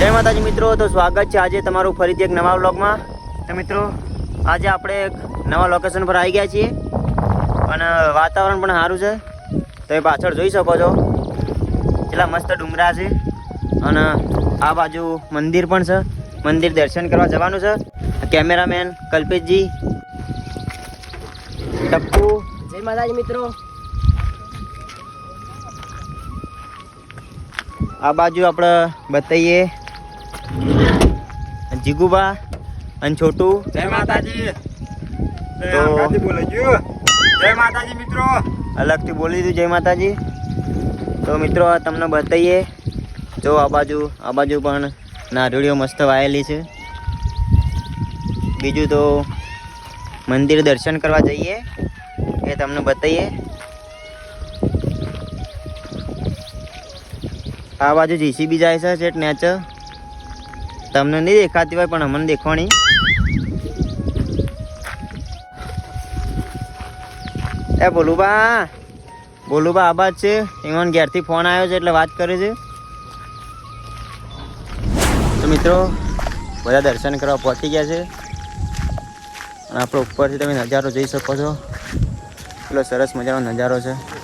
જય માતાજી મિત્રો તો સ્વાગત છે આજે તમારું ફરીથી એક નવા વ્લોગમાં. તો મિત્રો આજે આપણે એક નવા લોકેશન પર આવી ગયા છીએ. અને વાતાવરણ પણ સારું છે. તમે પાછળ જોઈ શકો છો. એટલા મસ્ત ડુંગરા છે. અને આ બાજુ મંદિર પણ છે. મંદિર દર્શન કરવા જવાનું છે. કેમેરામેન કલ્પેશજી. ટપ્પુ. જય માતાજી મિત્રો. આ બાજુ આપણે બતાવીએ જીગુબા અને છોટું. જય માતાજી. તો- તો બોલે જય માતાજી મિત્રો. અલગથી બોલી દીધું જય માતાજી. તો મિત્રો તમને બતાવીએ જો આ બાજુ આ બાજુ પણ નારળીઓ મસ્ત વાયેલી છે. બીજું તો મંદિર દર્શન કરવા જઈએ. એ તમને બતાવીએ આ બાજુ જીસીબી જાય છે નેચર. નેચ તમને નહીં દેખાતી હોય, પણ અમને દેખવાની. એ બોલુબા બોલુબા આબાદ છે. એમાં ઘેરથી ફોન આવ્યો છે એટલે વાત કરે છે. તો મિત્રો, બધા દર્શન કરવા પહોંચી ગયા છે. અને આપણો ઉપરથી તમે નજારો જોઈ શકો છો. એટલો સરસ મજાનો નજારો છે.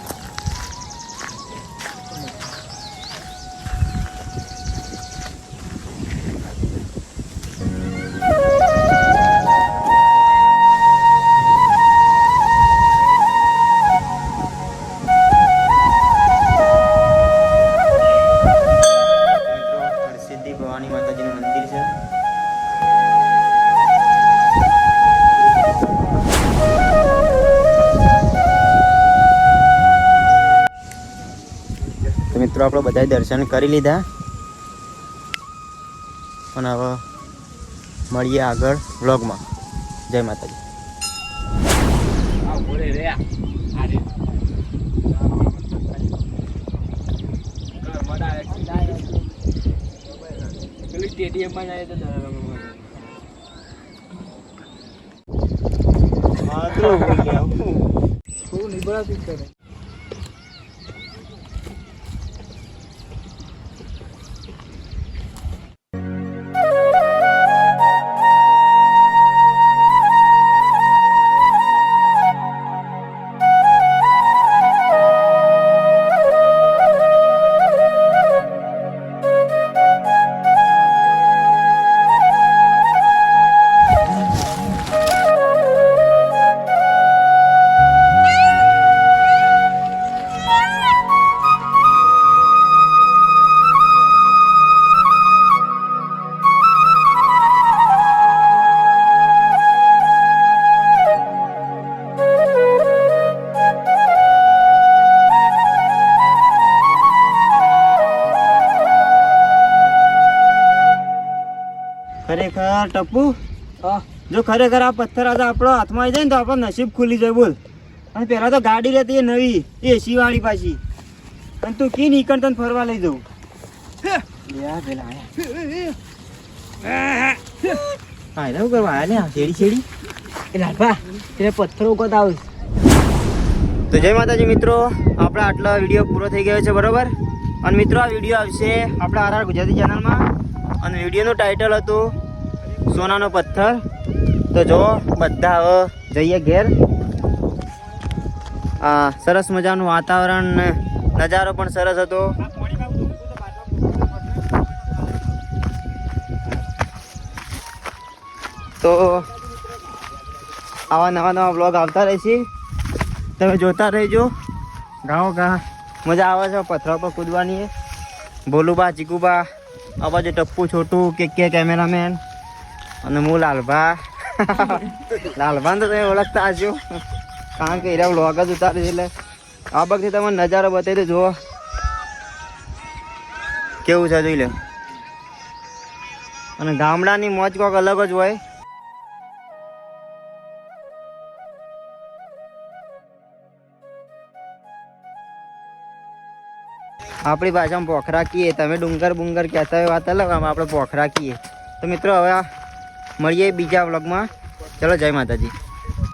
મિત્રો આપણે બધાએ દર્શન કરી લીધા. અને હવે મળીએ આગળ વ્લોગમાં. જય માતાજી. સ્ટેડિયમમાં જાય તો ખરેખર ટપ્પુ? જો ખરેખર આ પથ્થર આજે આપણો હાથમાં આવી જાય ને તો આપણો નસીબ ખુલી જાય બોલ. અને પહેલાં તો ગાડી લેતી એ નવી એસી વાળી પાછી. અને તું કી નીકળ તને ફરવા લઈ જવું યાર પેલા. હા એવું કરવા આવ્યા ને શેડી શેડી એ લાલભા એટલે પથ્થરો ઉગત આવીશ. તો જય માતાજી મિત્રો આપણે આટલો વીડિયો પૂરો થઈ ગયો છે બરોબર? અને મિત્રો આ વીડિયો આવશે આપણા આર આર ગુજરાતી ચેનલમાં અને વિડીયોનું ટાઇટલ હતું સોનાનો પથ્થર. તો જો બધા હવે જઈએ ઘેર. આ સરસ મજાનું વાતાવરણ નજારો પણ સરસ હતો. તો આવા નવા નવા બ્લોગ આવતા રહેશે તમે જોતા રહેજો. ગાઓ ગા મજા આવે છે, પથરા પર કૂદવાની. ભોલુબા, ચીકુબા, આ બાજુ ટપ્પુ છોટું કે કે કેમેરામેન અને હું લાલભા લાલભાને તો તમે ઓળખતા હશો. કારણ કે એરા વ્લોગ જ ઉતારે એટલે આ વખતે તમે નજારો બતાવી જુઓ. કેવું છે જોઈ લે. અને ગામડાની મોજ કોક અલગ જ હોય. આપણી ભાષામાં પોખરા કીએ. તમે ડુંગર બુંગર કહેતા હોય વાત અલગ, આમાં આપણે પોખરા કીએ. તો મિત્રો, હવે મળીએ બીજા વ્લોગમાં. ચલો જય માતાજી.